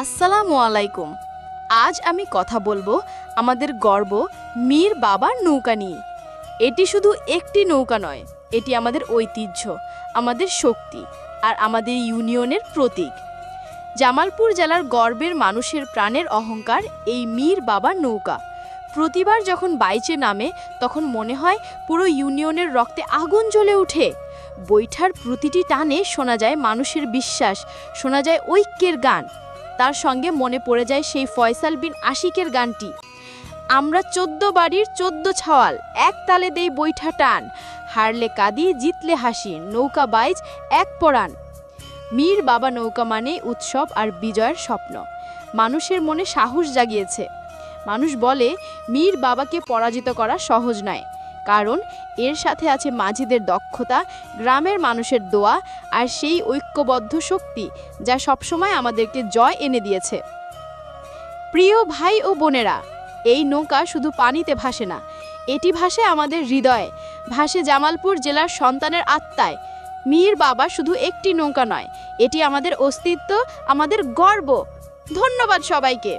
আসসালামু আলাইকুম। আজ আমি কথা বলব আমাদের গর্ব মীর বাবার নৌকা নিয়ে। এটি শুধু একটি নৌকা নয়, এটি আমাদের ঐতিহ্য, আমাদের শক্তি আর আমাদের ইউনিয়নের প্রতীক। জামালপুর জেলার গর্বের মানুষের প্রাণের অহংকার এই মীর বাবার নৌকা। প্রতিবার যখন বাইচে নামে, তখন মনে হয় পুরো ইউনিয়নের রক্তে আগুন জ্বলে ওঠে। বৈঠার প্রতিটি টানে শোনা যায় মানুষের বিশ্বাস, শোনা যায় ঐক্যের গান। তার সঙ্গে মনে পড়ে যায় সেই ফয়সাল বিন আশিকের গানটি। আমরা চোদ্দ বাড়ির চোদ্দ ছাওয়াল, এক তালে দেই বৈঠা টান, হারলে কাঁদি, জিতলে হাসি, নৌকা বাইজ এক পরাণ। মীর বাবা নৌকা মানে উৎসব আর বিজয়ের স্বপ্ন। মানুষের মনে সাহস জাগিয়েছে। মানুষ বলে, মীর বাবাকে পরাজিত করা সহজ নয়। কারণ এর সাথে আছে মাঝিদের দক্ষতা, গ্রামের মানুষের দোয়া আর সেই ঐক্যবদ্ধ শক্তি যা সবসময় আমাদেরকে জয় এনে দিয়েছে। প্রিয় ভাই ও বোনেরা, এই নৌকা শুধু পানিতে ভাসে না, এটি ভাসে আমাদের হৃদয়ে। ভাসে জামালপুর জেলার সন্তানের আত্মায়। মীর বাবা শুধু একটি নৌকা নয়, এটি আমাদের অস্তিত্ব, আমাদের গর্ব। ধন্যবাদ সবাইকে।